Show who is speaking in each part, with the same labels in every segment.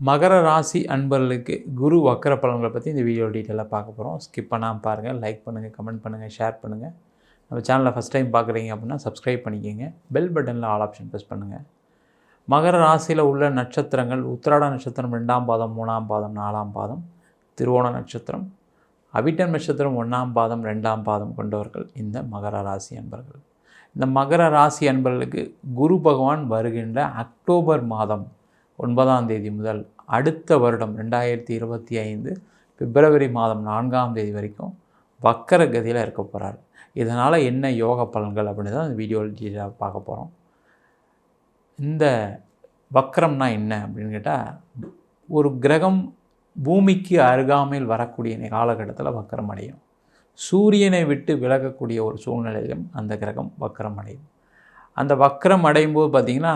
Speaker 1: மகர ராசி அன்பர்களுக்கு குரு வக்கர பலன்களை பற்றி இந்த வீடியோ டீட்டெயிலாக பார்க்க போகிறோம் ஸ்கிப் பண்ணாமல் பாருங்கள் லைக் பண்ணுங்கள் கமெண்ட் பண்ணுங்கள் ஷேர் பண்ணுங்கள் நம்ம சேனலை ஃபஸ்ட் டைம் பார்க்குறீங்க அப்படின்னா சப்ஸ்கிரைப் பண்ணிக்கோங்க. பெல் பட்டனில் ஆல் ஆப்ஷன் ப்ரெஸ் பண்ணுங்கள் மகர ராசியில் உள்ள நட்சத்திரங்கள் உத்திராட நட்சத்திரம் ரெண்டாம் பாதம் மூணாம் பாதம் நாலாம் பாதம் திருவோண நட்சத்திரம் அவிட்டன் நட்சத்திரம் ஒன்றாம் பாதம் ரெண்டாம் பாதம் கொண்டவர்கள் இந்த மகர ராசி அன்பர்கள். இந்த மகர ராசி அன்பர்களுக்கு குரு பகவான் வருகின்ற அக்டோபர் மாதம் ஒன்பதாம் தேதி முதல் அடுத்த வருடம் ரெண்டாயிரத்தி இருபத்தி ஐந்து பிப்ரவரி மாதம் நான்காம் தேதி வரைக்கும் வக்கர கதியில் இருக்க போகிறார் இதனால் என்ன யோக பலன்கள் அப்படின்னு தான் இந்த வீடியோவில் டீட்டெயிலாக பார்க்க போகிறோம் இந்த வக்கரம்னா என்ன அப்படின்னு கேட்டால் ஒரு கிரகம் பூமிக்கு அருகாமையில் வரக்கூடிய காலகட்டத்தில் வக்கரம் அடையும். சூரியனை விட்டு விலகக்கூடிய ஒரு சூழ்நிலையிலும் அந்த கிரகம் வக்கரம் அடையும். அந்த வக்கரம் அடையும் போது பார்த்திங்கன்னா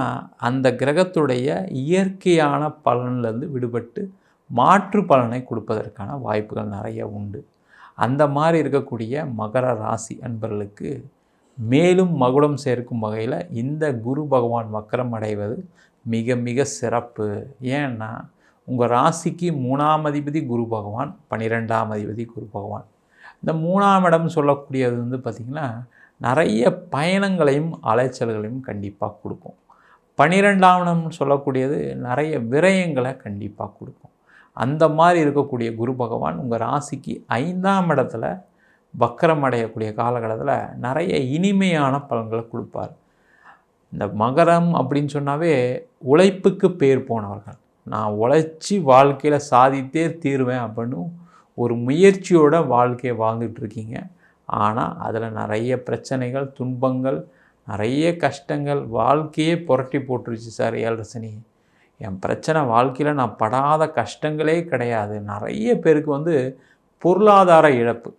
Speaker 1: அந்த கிரகத்துடைய இயற்கையான பலன்லேருந்து விடுபட்டு மாற்று பலனை கொடுப்பதற்கான வாய்ப்புகள் நிறைய உண்டு. அந்த மாதிரி இருக்கக்கூடிய மகர ராசி அன்பர்களுக்கு மேலும் மகுடம் சேர்க்கும் வகையில் இந்த குரு பகவான் வக்கரம் அடைவது மிக மிக சிறப்பு. ஏன்னா உங்கள் ராசிக்கு மூணாம் அதிபதி குரு பகவான் பன்னிரெண்டாம் அதிபதி குரு பகவான். இந்த மூணாம் இடம் சொல்லக்கூடியது வந்து பார்த்திங்கன்னா நிறைய பயணங்களையும் அலைச்சல்களையும் கண்டிப்பாக கொடுக்கும். பன்னிரெண்டாம் சொல்லக்கூடியது நிறைய விரயங்களை கண்டிப்பாக கொடுக்கும். அந்த மாதிரி இருக்கக்கூடிய குரு பகவான் உங்கள் ராசிக்கு ஐந்தாம் இடத்துல வக்கரம் அடையக்கூடிய காலகட்டத்தில் நிறைய இனிமையான பலன்களை கொடுப்பார். இந்த மகரம் அப்படின்னு சொன்னாவே உழைப்புக்கு பேர் போனவர்கள். நான் உழைச்சி வாழ்க்கையில் சாதித்தே தீருவேன் அப்படின்னு ஒரு முயற்சியோட வாழ்க்கையை வாழ்ந்துட்டு இருக்கீங்க. ஆனால் அதில் நிறைய பிரச்சனைகள் துன்பங்கள் நிறைய கஷ்டங்கள் வாழ்க்கையே புரட்டி போட்டுருச்சு சார் ஏழரை சனி என் பிரச்சனை வாழ்க்கையில் நான் படாத கஷ்டங்களே கிடையாது. நிறைய பேருக்கு வந்து பொருளாதார இழப்பு.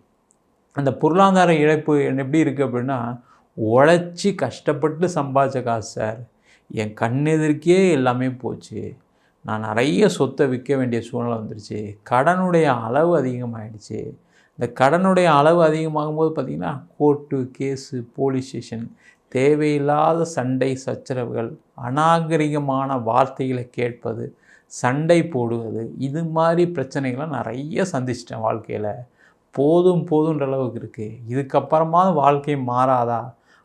Speaker 1: அந்த பொருளாதார இழப்பு எப்படி இருக்குது அப்படின்னா உழைச்சி கஷ்டப்பட்டு சம்பாதிச்ச காசு சார். என் கண்ணெதிர்க்கே எல்லாமே போச்சு. நான் நிறைய சொத்தை விற்க வேண்டிய சூழ்நிலை வந்துருச்சு. கடனுடைய அளவு அதிகமாகிடுச்சு இந்த கடனுடைய அளவு அதிகமாகும் போது பார்த்திங்கன்னா கோர்ட்டு கேஸு போலீஸ் ஸ்டேஷன் தேவையில்லாத சண்டை சச்சரவுகள் அநாகரிகமான வார்த்தைகளை கேட்பது சண்டை போடுவது இது மாதிரி பிரச்சனைகளை நிறைய சந்திச்சிட்டேன் வாழ்க்கையில். போதும் போதுன்ற அளவுக்கு இருக்குது இதுக்கப்புறமா வாழ்க்கை மாறாதா?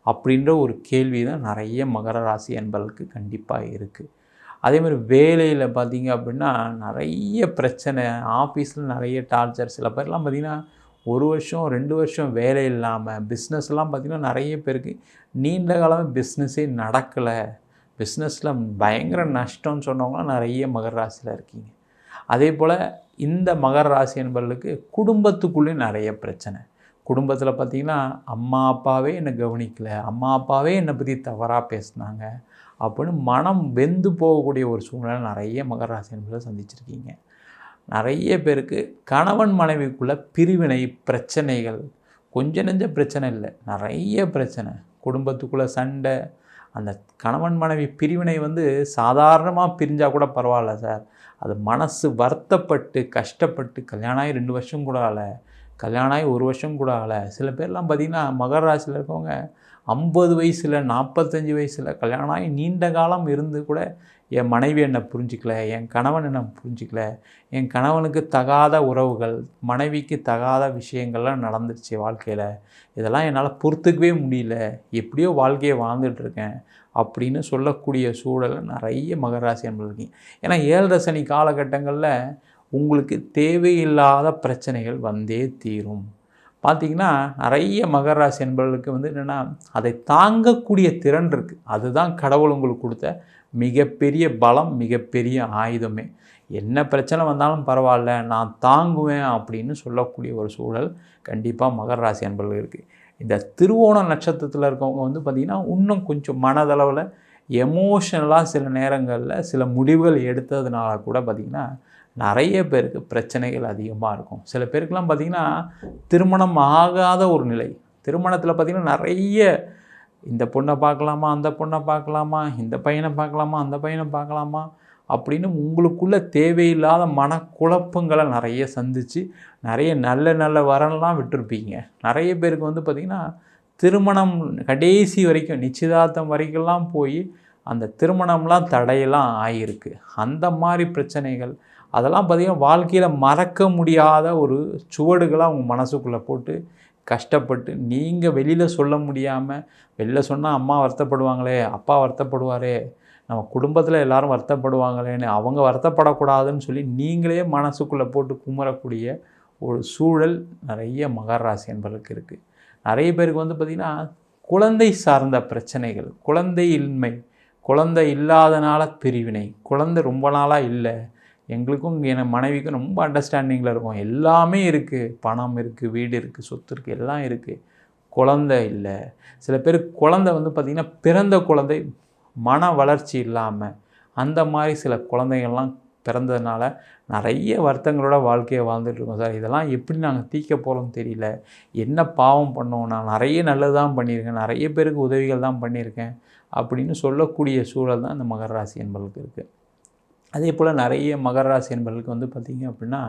Speaker 1: அப்படின்ற ஒரு கேள்வி தான் நிறைய மகர ராசி என்பதற்கு கண்டிப்பாக இருக்குது அதே மாதிரி வேலையில் பார்த்தீங்க அப்படின்னா நிறைய பிரச்சனை ஆஃபீஸில் நிறைய டார்ச்சர் சில பேர்லாம் பார்த்திங்கன்னா ஒரு வருஷம் ரெண்டு வருஷம் வேலை இல்லாமல் பிஸ்னஸ்லாம் பார்த்திங்கன்னா நிறைய பேருக்கு நீண்ட காலமாக பிஸ்னஸே நடக்கலை. பிஸ்னஸில் பயங்கர நஷ்டம்னு சொன்னவங்களாம் நிறைய மகர ராசியில் இருக்கீங்க. அதே போல் இந்த மகர ராசி என்பவர்களுக்கு குடும்பத்துக்குள்ளேயும் நிறைய பிரச்சனை. குடும்பத்தில் பார்த்திங்கன்னா அம்மா அப்பாவே என்னை கவனிக்கலை. அம்மா அப்பாவே என்னை பற்றி தவறாக பேசினாங்க. அப்படின்னு மனம் வெந்து போகக்கூடிய ஒரு சூழ்நிலை நிறைய மகர ராசி என்பதை சந்திச்சிருக்கீங்க. நிறைய பேருக்கு கணவன் மனைவிக்குள்ள பிரிவினை பிரச்சனைகள். கொஞ்ச நெஞ்ச பிரச்சனை இல்லை நிறைய பிரச்சனை. குடும்பத்துக்குள்ளே சண்டை அந்த கணவன் மனைவி பிரிவினை வந்து சாதாரணமாக பிரிஞ்சால் கூட பரவாயில்ல சார். அது மனசு வருத்தப்பட்டு கஷ்டப்பட்டு கல்யாணம் ஆகி ரெண்டு வருஷம் கூட ஆகலை கல்யாணம் ஆகி ஒரு வருஷம் கூட ஆகலை. சில பேர்லாம் பார்த்திங்கன்னா மகர ராசியில் இருக்கவங்க ஐம்பது வயசில் நாற்பத்தஞ்சு வயசில் கல்யாணம் ஆகி நீண்ட காலம் இருந்து கூட என் மனைவி என்னை புரிஞ்சிக்கல என் கணவன் என்னை புரிஞ்சிக்கல என் கணவனுக்கு தகாத உறவுகள் மனைவிக்கு தகாத விஷயங்கள்லாம் நடந்துருச்சு வாழ்க்கையில். இதெல்லாம் என்னால் பொறுத்துக்கவே முடியல. எப்படியோ வாழ்க்கையை வாழ்ந்துட்டுருக்கேன் அப்படின்னு சொல்லக்கூடிய சூழலை நிறைய மகராசி இருக்கீங்க. ஏன்னா ஏழரை சனி காலகட்டங்களில் உங்களுக்கு தேவையில்லாத பிரச்சனைகள் வந்தே தீரும். பார்த்திங்கன்னா நிறைய மகர ராசி என்பவர்களுக்கு வந்து என்னென்னா அதை தாங்கக்கூடிய திறன் இருக்குது அதுதான் கடவுள் உங்களுக்கு கொடுத்த மிகப்பெரிய பலம் மிகப்பெரிய ஆயுதமே. என்ன பிரச்சனை வந்தாலும் பரவாயில்ல நான் தாங்குவேன் அப்படின்னு சொல்லக்கூடிய ஒரு சூழல் கண்டிப்பாக மகர ராசி அன்பர்கள் இருக்குது இந்த திருவோண நட்சத்திரத்தில் இருக்கவங்க வந்து பார்த்திங்கன்னா இன்னும் கொஞ்சம் மனதளவில் எமோஷனலாக சில நேரங்களில் சில முடிவுகள் எடுத்ததுனால கூட பார்த்திங்கன்னா நிறைய பேருக்கு பிரச்சனைகள் அதிகமாக இருக்கும். சில பேருக்கெலாம் பார்த்திங்கன்னா திருமணம் ஆகாத ஒரு நிலை. திருமணத்தில் பார்த்திங்கன்னா நிறைய இந்த பொண்ணை பார்க்கலாமா அந்த பொண்ணை பார்க்கலாமா இந்த பையனை பார்க்கலாமா அந்த பையனை பார்க்கலாமா அப்படின்னு உங்களுக்குள்ளே தேவையில்லாத மனக்குழப்பங்களை நிறைய சந்தித்து நிறைய நல்ல நல்ல வரன்லாம் விட்டுருப்பீங்க. நிறைய பேருக்கு வந்து பார்த்திங்கன்னா திருமணம் கடைசி வரைக்கும் நிச்சயதார்த்தம் வரைக்கும்லாம் போய் அந்த திருமணம்லாம் தடையெல்லாம் ஆகியிருக்கு அந்த மாதிரி பிரச்சனைகள் அதெல்லாம் பார்த்திங்கன்னா வாழ்க்கையில் மறக்க முடியாத ஒரு சுவடுகளாக அவங்க மனசுக்குள்ளே போட்டு கஷ்டப்பட்டு நீங்கள் வெளியில் சொல்ல முடியாமல் வெளியில் சொன்னால் அம்மா வருத்தப்படுவாங்களே அப்பா வருத்தப்படுவாரே நம்ம குடும்பத்தில் எல்லோரும் வருத்தப்படுவாங்களேன்னு அவங்க வருத்தப்படக்கூடாதுன்னு சொல்லி நீங்களே மனசுக்குள்ளே போட்டு குமரக்கூடிய ஒரு சூழல் நிறைய மகராசி என்பதற்கு இருக்குது நிறைய பேருக்கு வந்து பார்த்திங்கன்னா குழந்தை சார்ந்த பிரச்சனைகள் குழந்தை இன்மை குழந்தை இல்லாதனால பிரிவினை குழந்தை ரொம்ப நாளாக இல்லை எங்களுக்கும் என் மனைவிக்கும் ரொம்ப அண்டர்ஸ்டாண்டிங்கில் இருக்கும். எல்லாமே இருக்குது பணம் இருக்குது வீடு இருக்குது சொத்து இருக்குது எல்லாம் இருக்குது குழந்தை இல்லை. சில பேருக்கு குழந்தை வந்து பார்த்திங்கன்னா பிறந்த குழந்தை மன வளர்ச்சி இல்லாமல் அந்த மாதிரி சில குழந்தைகள்லாம் பிறந்ததுனால நிறைய வருத்தங்களோட வாழ்க்கையை வாழ்ந்துட்டுருக்கோம் சார். இதெல்லாம் எப்படி நாங்கள் தீக்க போகிறோம்னு தெரியல. என்ன பாவம் பண்ணோம்? நான் நிறைய நல்லது தான் பண்ணியிருக்கேன். நிறைய பேருக்கு உதவிகள் தான் பண்ணியிருக்கேன். அப்படின்னு சொல்லக்கூடிய சூழல் தான் இந்த மகர ராசி என்பவர்களுக்கு இருக்குது அதே போல் நிறைய மகர ராசி என்பவர்களுக்கு வந்து பார்த்திங்க அப்படின்னா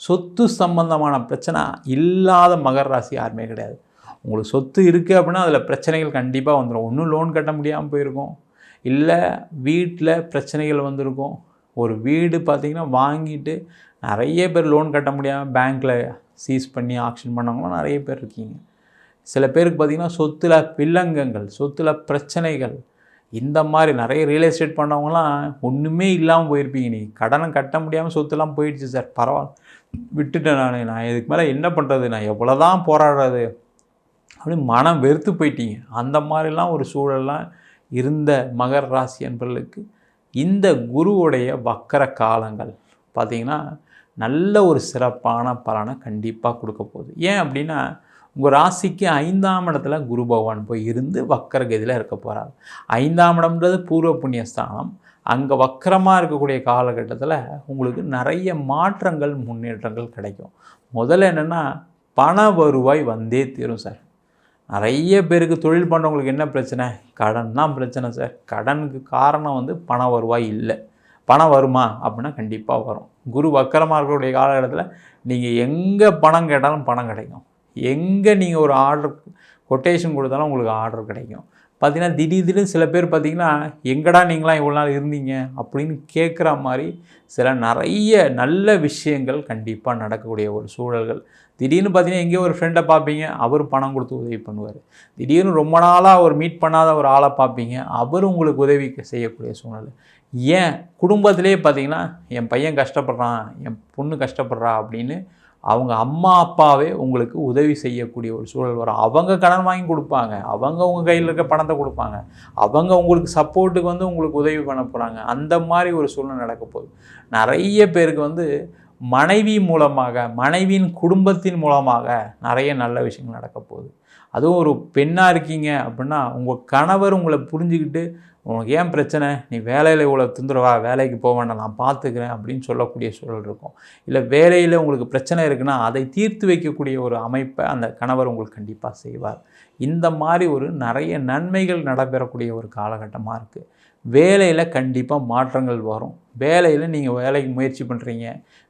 Speaker 1: சொத்து சம்பந்தமான பிரச்சனை இல்லாத மகர ராசி யாருமே கிடையாது. உங்களுக்கு சொத்து இருக்குது அப்படின்னா அதில் பிரச்சனைகள் கண்டிப்பாக வந்துடும் ஒன்றும் லோன் கட்ட முடியாமல் போயிருக்கும். இல்லை வீட்டில் பிரச்சனைகள் வந்திருக்கும். ஒரு வீடு பார்த்திங்கன்னா வாங்கிட்டு நிறைய பேர் லோன் கட்ட முடியாமல் பேங்க்கில் சீஸ் பண்ணி ஆக்ஷன் பண்ணவங்களும் நிறைய பேர் இருக்கீங்க. சில பேருக்கு பார்த்திங்கன்னா சொத்தில் வில்லங்கங்கள் சொத்தில் பிரச்சனைகள் இந்த மாதிரி நிறைய ரியல் எஸ்டேட் பண்ணவங்களாம் ஒன்றுமே இல்லாமல் போயிருப்பீங்க. நீ கடனை கட்ட முடியாமல் சொத்துலாம் போயிடுச்சு சார். பரவாயில்ல. விட்டுட்டேன் நான். நான் இதுக்கு மேலே என்ன பண்ணுறது நான் எவ்வளோ தான் போராடுறது? அப்படின்னு மனம் வெறுத்து போயிட்டீங்க. அந்த மாதிரிலாம் ஒரு சூழல்லாம் இருந்த மகர ராசி என்பர்களுக்கு இந்த குருவுடைய வக்கர காலங்கள் பார்த்திங்கன்னா நல்ல ஒரு சிறப்பான பலனை கண்டிப்பாக கொடுக்க போகுது. ஏன் அப்படின்னா உங்கள் ராசிக்கு ஐந்தாம் இடத்துல குரு பகவான் போய் இருந்து வக்கரகதியில் இருக்க போகிறார் ஐந்தாம் இடம்ன்றது பூர்வ புண்ணியஸ்தானம். அங்கே வக்கரமாக இருக்கக்கூடிய காலகட்டத்தில் உங்களுக்கு நிறைய மாற்றங்கள் முன்னேற்றங்கள் கிடைக்கும். முதல்ல என்னென்னா பண வருவாய் வந்தே தீரும் சார். நிறைய பேருக்கு தொழில் பண்ணுறவங்களுக்கு என்ன பிரச்சனை? கடன் தான் பிரச்சனை சார். கடனுக்கு காரணம் வந்து பண வருவாய் இல்லை. பணம் வருமா? அப்படின்னா கண்டிப்பாக வரும். குரு வக்கரமாக இருக்கக்கூடிய காலகட்டத்தில் நீங்கள் எங்கே பணம் கேட்டாலும் பணம் கிடைக்கும். எங்கே நீங்கள் ஒரு ஆர்டர் கொட்டேஷன் கொடுத்தாலும் உங்களுக்கு ஆர்டர் கிடைக்கும். பார்த்தீங்கன்னா திடீர் திடீர்னு சில பேர் பார்த்தீங்கன்னா எங்கடா நீங்களாம் இவ்வளோ நாள் இருந்தீங்க? அப்படின்னு கேட்குற மாதிரி சில நிறைய நல்ல விஷயங்கள் கண்டிப்பாக நடக்கக்கூடிய ஒரு சூழல்கள். திடீர்னு பார்த்தீங்கன்னா எங்கேயோ ஒரு ஃப்ரெண்டை பார்ப்பீங்க அவர் பணம் கொடுத்து உதவி பண்ணுவார். திடீர்னு ரொம்ப நாளாக ஒரு மீட் பண்ணாத ஒரு ஆளை பார்ப்பீங்க அவர் உங்களுக்கு உதவி செய்யக்கூடிய சூழ்நிலை. ஏன்? குடும்பத்திலே பார்த்தீங்கன்னா என் பையன் கஷ்டப்படுறான் என் பொண்ணு கஷ்டப்படுறா அப்படின்னு அவங்க அம்மா அப்பாவே உங்களுக்கு உதவி செய்யக்கூடிய ஒரு சூழல் வரும். அவங்க கடன் வாங்கி கொடுப்பாங்க. அவங்க உங்கள் கையில் இருக்க பணத்தை கொடுப்பாங்க. அவங்க உங்களுக்கு சப்போர்ட்டுக்கு வந்து உங்களுக்கு உதவி பண்ண போகிறாங்க அந்த மாதிரி ஒரு சூழ்நிலை நடக்க போகுது. நிறைய பேருக்கு வந்து மனைவி மூலமாக மனைவியின் குடும்பத்தின் மூலமாக நிறைய நல்ல விஷயங்கள் நடக்க போகுது. அதுவும் ஒரு பெண்ணாக இருக்கீங்க அப்படின்னா உங்கள் கணவர் உங்களை புரிஞ்சுக்கிட்டு உனக்கு ஏன் பிரச்சனை? நீ வேலையில் இவ்வளோ துந்துருவா வேலைக்கு போக வேண்டாம் நான் பார்த்துக்கிறேன் அப்படின்னு சொல்லக்கூடிய சூழல் இருக்கும். இல்லை வேலையில் உங்களுக்கு பிரச்சனை இருக்குன்னா அதை தீர்த்து வைக்கக்கூடிய ஒரு அமைப்பை அந்த கணவர் உங்களுக்கு கண்டிப்பாக செய்வார். இந்த மாதிரி ஒரு நிறைய நன்மைகள் நடைபெறக்கூடிய ஒரு காலகட்டமாக இருக்குது வேலையில் கண்டிப்பாக மாற்றங்கள் வரும். வேலையில் நீங்கள் வேலைக்கு முயற்சி பண்ணுறீங்க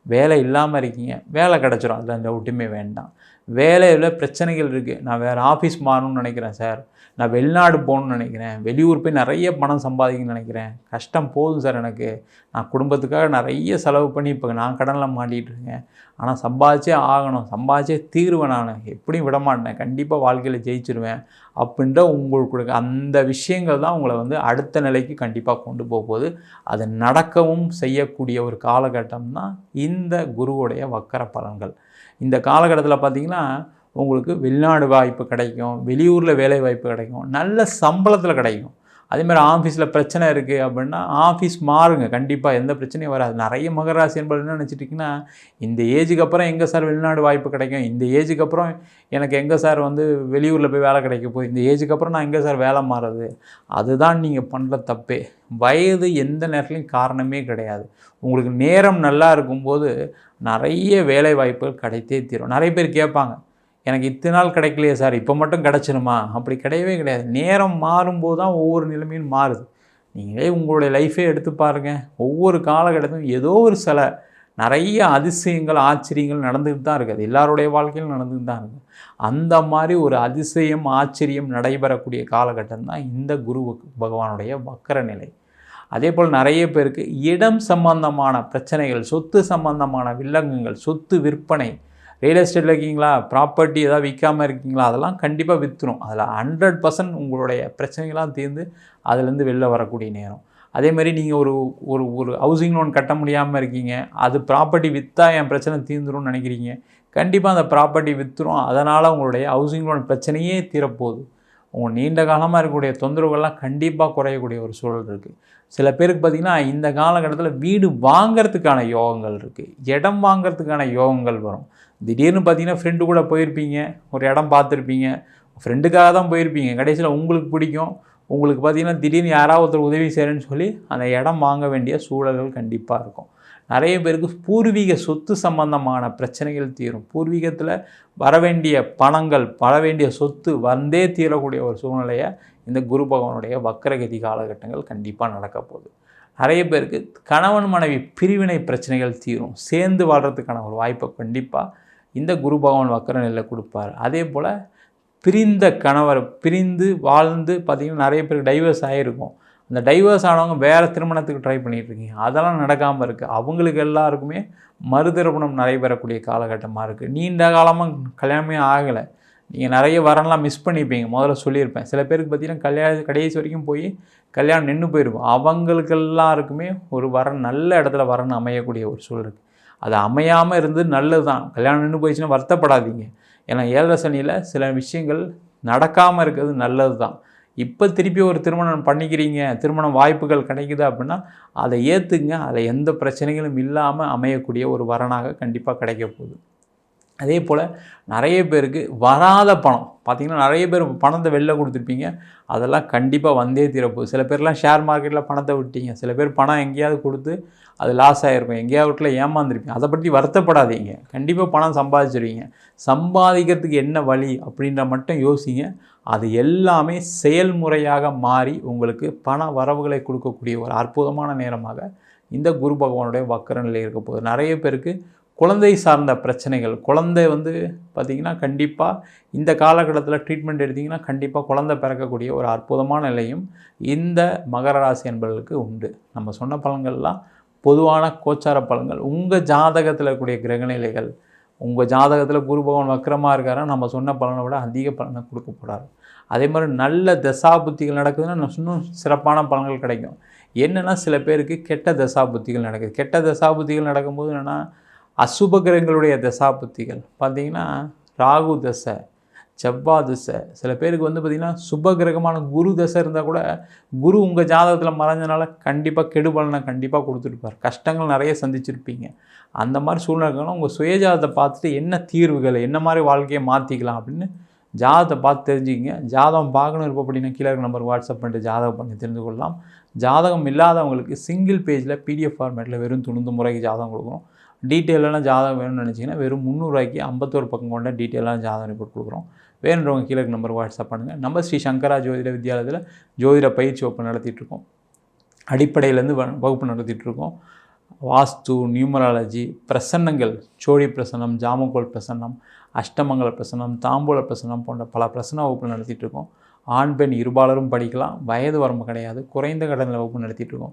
Speaker 1: வேலை இல்லாமல் இருக்கீங்க வேலை கிடச்சிரும். அதில் அந்த ஒட்டுமே வேண்டாம். வேலையில் பிரச்சனைகள் இருக்குது நான் வேறு ஆஃபீஸ் மாறணும்னு நினைக்கிறேன் சார். நான் வெளிநாடு போகணும்னு நினைக்கிறேன். வெளியூர் போய் நிறைய பணம் சம்பாதிக்கணும்னு நினைக்கிறேன். கஷ்டம் போதும் சார் எனக்கு. நான் குடும்பத்துக்காக நிறைய செலவு பண்ணி இப்போ நான் கடனில் மாட்டிகிட்டு இருக்கேன். ஆனால் சம்பாதிச்சே ஆகணும். சம்பாதிச்சே தீருவேன் நான். எப்படியும் விட மாட்டேன். கண்டிப்பாக வாழ்க்கையில் ஜெயிச்சிருவேன். அப்படின்ற உங்களுக்கு அந்த விஷயங்கள் தான் உங்களை வந்து அடுத்த நிலைக்கு கண்டிப்பாக கொண்டு போகுது. அது நடக்கவும் செய்யக்கூடிய ஒரு காலகட்டம் தான் இந்த குருவுடைய வக்கர பலன்கள். இந்த காலகட்டத்தில் பார்த்திங்கன்னா உங்களுக்கு வெளிநாடு வாய்ப்பு கிடைக்கும் வெளியூரில் வேலை வாய்ப்பு கிடைக்கும் நல்ல சம்பளத்தில் கிடைக்கும். அதேமாதிரி ஆஃபீஸில் பிரச்சனை இருக்குது அப்படின்னா ஆஃபீஸ் மாறுங்க. கண்டிப்பாக எந்த பிரச்சனையும் வராது. நிறைய மகராசி என்பது என்ன நினச்சிட்டிங்கன்னா இந்த ஏஜுக்கு அப்புறம் எங்கே சார் வெளிநாடு வாய்ப்பு கிடைக்கும்? இந்த ஏஜுக்கு அப்புறம் எனக்கு எங்கே சார் வந்து வெளியூரில் போய் வேலை கிடைக்க போகுது? இந்த ஏஜுக்கு அப்புறம் நான் எங்கே சார் வேலை மாறுறது? அதுதான் நீங்கள் பண்ணுற தப்பே. வயது எந்த நேரத்துலையும் காரணமே கிடையாது. உங்களுக்கு நேரம் நல்லா இருக்கும்போது நிறைய வேலை வாய்ப்புகள் கிடைத்தே தீரும். நிறைய பேர் கேட்பாங்க எனக்கு இத்தனை நாள் கிடைக்கலையே சார் இப்போ மட்டும் கிடச்சிருமா? அப்படி கிடையவே கிடையாது. நேரம் மாறும்போது தான் ஒவ்வொரு நிலைமையும் மாறுது. நீங்களே உங்களுடைய லைஃபே எடுத்து பாருங்கள் ஒவ்வொரு காலகட்டத்திலும் ஏதோ ஒரு சில நிறைய அதிசயங்கள் ஆச்சரியங்கள் நடந்துக்கிட்டு தான் இருக்குது. எல்லாருடைய வாழ்க்கையிலும் நடந்துகிட்டு தான் இருக்குது. அந்த மாதிரி ஒரு அதிசயம் ஆச்சரியம் நடைபெறக்கூடிய காலகட்டம் தான் இந்த குரு பகவானுடைய வக்கர நிலை. அதே போல் நிறைய பேருக்கு இடம் சம்பந்தமான பிரச்சனைகள் சொத்து சம்பந்தமான வில்லங்கங்கள் சொத்து விற்பனை ரியல் எஸ்டேட்டில் இருக்கீங்களா? ப்ராப்பர்ட்டி எதாவது விற்காமல் இருக்கீங்களா? அதெல்லாம் கண்டிப்பாக விற்றுரும் அதில் ஹண்ட்ரட் பர்சன்ட் உங்களுடைய பிரச்சனைகள்லாம் தீர்ந்து அதுலேருந்து வெளில வரக்கூடிய நேரம். அதேமாதிரி நீங்கள் ஒரு ஒரு ஒரு ஹவுசிங் லோன் கட்ட முடியாமல் இருக்கீங்க. அது ப்ராப்பர்ட்டி விற்றா என் பிரச்சனை தீர்ந்துரும்னு நினைக்கிறீங்க. கண்டிப்பாக அந்த ப்ராப்பர்ட்டி விற்றுரும் அதனால் உங்களுடைய ஹவுசிங் லோன் பிரச்சனையே தீரப்போகுது. உங்கள் நீண்ட காலமாக இருக்கக்கூடிய தொந்தரவுகள்லாம் கண்டிப்பாக குறையக்கூடிய ஒரு சூழல் இருக்குது சில பேருக்கு பார்த்திங்கன்னா இந்த காலகட்டத்தில் வீடு வாங்கிறதுக்கான யோகங்கள் இருக்குது இடம் வாங்கிறதுக்கான யோகங்கள் வரும். திடீர்னு பார்த்தீங்கன்னா ஃப்ரெண்டு கூட போயிருப்பீங்க. ஒரு இடம் பார்த்துருப்பீங்க ஃப்ரெண்டுக்காக தான் போயிருப்பீங்க. கடைசியில் உங்களுக்கு பிடிக்கும். உங்களுக்கு பார்த்தீங்கன்னா திடீர்னு யாராவது ஒருத்தர் உதவி செய்கிறேன்னு சொல்லி அந்த இடம் வாங்க வேண்டிய சூழல்கள் கண்டிப்பாக இருக்கும். நிறைய பேருக்கு பூர்வீக சொத்து சம்பந்தமான பிரச்சனைகள் தீரும். பூர்வீகத்தில் வர வேண்டிய பணங்கள் வர வேண்டிய சொத்து வந்தே தீரக்கூடிய ஒரு சூழ்நிலையை இந்த குரு பகவானுடைய வக்கரகதி காலகட்டங்கள் கண்டிப்பாக நடக்க போகுது. நிறைய பேருக்கு கணவன் மனைவி பிரிவினை பிரச்சனைகள் தீரும். சேர்ந்து வாழ்கிறதுக்கான ஒரு வாய்ப்பை கண்டிப்பாக இந்த குரு பகவான் வக்கர நிலையில் கொடுப்பார். அதே போல் பிரிந்த கணவர் பிரிந்து வாழ்ந்து பார்த்திங்கன்னா நிறைய பேருக்கு டைவர்ஸ் ஆகிருக்கும் அந்த டைவர்ஸ் ஆனவங்க வேறு திருமணத்துக்கு ட்ரை பண்ணிகிட்ருக்கீங்க அதெல்லாம் நடக்காமல் இருக்குது அவங்களுக்கு எல்லாருக்குமே மறுதிருமணம் நடைபெறக்கூடிய காலகட்டமாக இருக்குது நீண்ட காலமாக கல்யாணமே ஆகலை. நீங்கள் நிறைய வரன்லாம் மிஸ் பண்ணிப்பீங்க. முதல்ல சொல்லியிருப்பேன். சில பேருக்கு பார்த்தீங்கன்னா கல்யாணம் கடைசி வரைக்கும் போய் கல்யாணம் நின்று போயிருக்கும். அவங்களுக்கு எல்லாருக்குமே ஒரு வரன் நல்ல இடத்துல வரன் அமையக்கூடிய ஒரு சூழல் இருக்குது அது அமையாமல் இருந்து நல்லது தான் கல்யாணம் நின்று போயிடுச்சுன்னா வருத்தப்படாதீங்க. ஏன்னா ஏழரை சனியில் சில விஷயங்கள் நடக்காமல் இருக்கிறது நல்லது தான் இப்போ திருப்பி ஒரு திருமணம் பண்ணிக்கிறீங்க திருமணம் வாய்ப்புகள் கிடைக்குது அப்படின்னா அதை ஏற்றுங்க அதில் எந்த பிரச்சனைகளும் இல்லாமல் அமையக்கூடிய ஒரு வரனாக கண்டிப்பாக கிடைக்க போகுது. அதே போல் நிறைய பேருக்கு வராத பணம். பார்த்திங்கன்னா நிறைய பேர் பணத்தை வெளில கொடுத்துருப்பீங்க. அதெல்லாம் கண்டிப்பாக வந்தே தீரப்போகுது சில பேர்லாம் ஷேர் மார்க்கெட்டில் பணத்தை விட்டீங்க. சில பேர் பணம் எங்கேயாவது கொடுத்து அது லாஸ் ஆகிருக்கும் எங்கேயாவது வீட்டில் ஏமாந்துருப்பீங்க. அதை பற்றி வருத்தப்படாதீங்க. கண்டிப்பாக பணம் சம்பாதிச்சிருவீங்க. சம்பாதிக்கிறதுக்கு என்ன வழி அப்படின்ற மட்டும் யோசிங்க. அது எல்லாமே செயல்முறையாக மாறி உங்களுக்கு பண வரவுகளை கொடுக்கக்கூடிய ஒரு அற்புதமான நேரமாக இந்த குரு பகவானுடைய வக்கர நிலை இருக்க போகுது. நிறைய பேருக்கு குழந்தை சார்ந்த பிரச்சனைகள் குழந்தை வந்து பார்த்திங்கன்னா கண்டிப்பாக இந்த காலகட்டத்தில் ட்ரீட்மெண்ட் எடுத்திங்கன்னா கண்டிப்பாக குழந்தை பிறக்கக்கூடிய ஒரு அற்புதமான நிலையும் இந்த மகர ராசி என்பவர்களுக்கு உண்டு. நம்ம சொன்ன பலன்கள்லாம் பொதுவான கோச்சார பலன்கள் உங்கள் ஜாதகத்தில் இருக்கக்கூடிய கிரகநிலைகள் உங்கள் ஜாதகத்தில் குரு பகவான் வக்கரமாக இருக்காருன்னா நம்ம சொன்ன பலனை விட அதிக பலனை கொடுக்கப்படாது அதே மாதிரி நல்ல தசா புத்திகள் நடக்குதுன்னா இன்னும் சிறப்பான பலன்கள் கிடைக்கும். என்னென்னா சில பேருக்கு கெட்ட தசா புத்திகள் நடக்குது. கெட்ட தசா புத்திகள் நடக்கும்போது என்னென்னா அசுப கிரகங்களுடைய தசா புத்திகள் பார்த்திங்கன்னா ராகு தசை செவ்வா திசை சில பேருக்கு வந்து பார்த்திங்கன்னா சுப கிரகமான குரு தசை இருந்தால் கூட குரு உங்கள் ஜாதகத்தில் மறைஞ்சனால கண்டிப்பாக கெடுபலனை கண்டிப்பாக கொடுத்துருப்பார் கஷ்டங்கள் நிறைய சந்திச்சிருப்பீங்க. அந்த மாதிரி சூழ்நிலைகளும் உங்கள் சுயஜாதத்தை பார்த்துட்டு என்ன தீர்வுகள் என்ன மாதிரி வாழ்க்கையை மாற்றிக்கலாம் அப்படின்னு ஜாதகத்தை பார்த்து தெரிஞ்சுக்கிங்க. ஜாதகம் பார்க்கணும் இருப்போம் அப்படின்னா கீழே நம்பர் வாட்ஸ்அப் பண்ணிட்டு ஜாதகம் பண்ணி தெரிந்து கொள்ளலாம் ஜாதகம் இல்லாதவங்களுக்கு சிங்கிள் பேஜில் பிடிஎஃப் ஃபார்மேட்டில் வெறும் துணிந்து முறைக்கு ஜாதகம் கொடுக்குறோம் டீட்டெயிலான ஜாதகம் வேணும்னு நினச்சிங்கன்னா வெறும் முந்நூறுரூவாய்க்கு ஐம்பத்தோரு பக்கம் கொண்ட டீட்டெயிலான ஜாதகம் ரிப்போர்ட் கொடுக்குறோம். வேணுன்றவங்க கீழே நம்பர் வாட்ஸ்அப் பண்ணுங்கள் நம்ம ஸ்ரீ சங்கரா ஜோதிட வித்யாலயத்தில் ஜோதிட பயிற்சி வகுப்பு நடத்திட்டுருக்கோம் அடிப்படையிலேருந்து வகுப்பு நடத்திட்டுருக்கோம் வாஸ்து நியூமராலஜி பிரசன்னங்கள் சோழி பிரசன்னம் ஜாமகோல் பிரசன்னம் அஷ்டமங்கல பிரசன்னம் தாம்பூல பிரசனம் போன்ற பல பிரசன்ன வகுப்பு நடத்திட்டுருக்கோம் ஆண் பெண் இருபாலரும் படிக்கலாம். வயது வரம்பு கிடையாது. குறைந்த கடனில் வகுப்பு நடத்திட்டுருக்கோம்